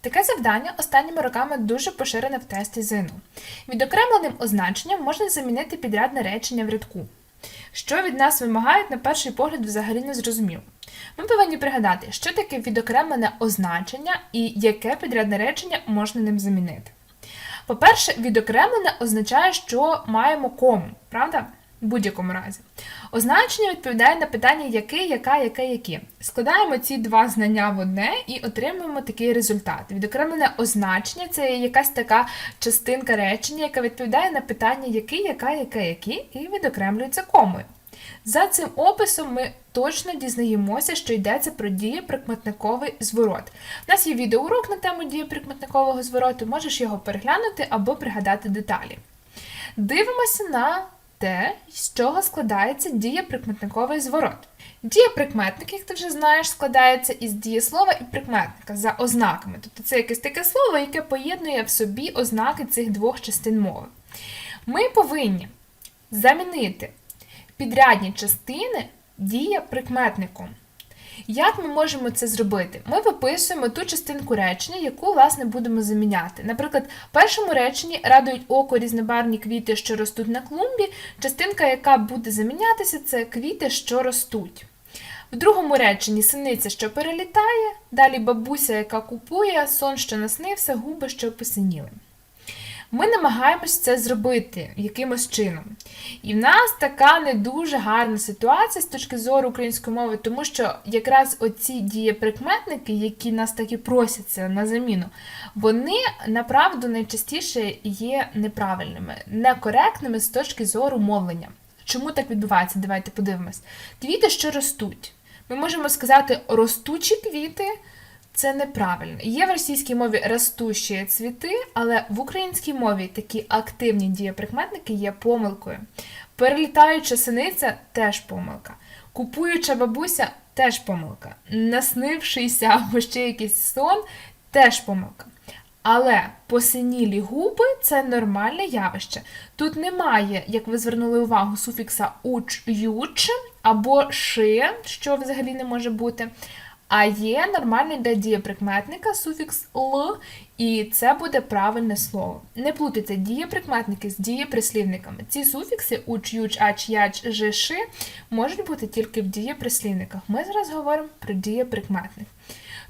Таке завдання останніми роками дуже поширене в тесті ЗНО. Відокремленим означенням можна замінити підрядне речення в рядку. Що від нас вимагають, на перший погляд, взагалі не зрозуміло. Ми повинні пригадати, що таке відокремлене означення і яке підрядне речення можна ним замінити. По-перше, відокремлене означає, що маємо кому, правда? В будь-якому разі. Означення відповідає на питання який, яка, яке, які. Складаємо ці два знання в одне і отримуємо такий результат. Відокремлене означення це якась така частинка речення, яка відповідає на питання який, яка, яке, які, і відокремлюється комою. За цим описом ми точно дізнаємося, що йдеться про дієприкметниковий зворот. У нас є відеоурок на тему дієприкметникового звороту, можеш його переглянути або пригадати деталі. Дивимося на те, з чого складається дієприкметниковий зворот. Дієприкметник, як ти вже знаєш, складається із дієслова і прикметника за ознаками. Тобто це якесь таке слово, яке поєднує в собі ознаки цих двох частин мови. Ми повинні замінити підрядні частини дієприкметником. Як ми можемо це зробити? Ми виписуємо ту частинку речення, яку, власне, будемо заміняти. Наприклад, в першому реченні радують око різнобарвні квіти, що ростуть на клумбі. Частинка, яка буде замінятися, це квіти, що ростуть. В другому реченні синиця, що перелітає, далі бабуся, яка купує, сон, що наснився, губи, що посиніли. Ми намагаємось це зробити якимось чином. І в нас така не дуже гарна ситуація з точки зору української мови, тому що якраз оці дієприкметники, які нас таки просяться на заміну, вони направду найчастіше є неправильними, некоректними з точки зору мовлення. Чому так відбувається? Давайте подивимось. Квіти, що ростуть. Ми можемо сказати ростучі квіти. Це неправильно. Є в російській мові ростущі цвіти, але в українській мові такі активні дієприкметники є помилкою. Перелітаюча синиця теж помилка. Купуюча бабуся теж помилка. Наснившися або ще якийсь сон теж помилка. Але посинілі губи це нормальне явище. Тут немає, як ви звернули увагу, суфікса уч юч або ши, що взагалі не може бути. А є нормальний для дієприкметника суфікс л, і це буде правильне слово. Не плутайте дієприкметники з дієприслівниками. Ці суфікси уч, юч, ач, яч, жи, ши можуть бути тільки в дієприслівниках. Ми зараз говоримо про дієприкметник.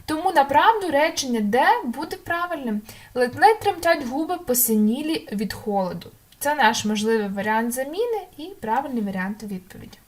Тому направду речення де буде правильним. Ледь-ледь тремтять губи посинілі від холоду. Це наш можливий варіант заміни і правильний варіант відповіді.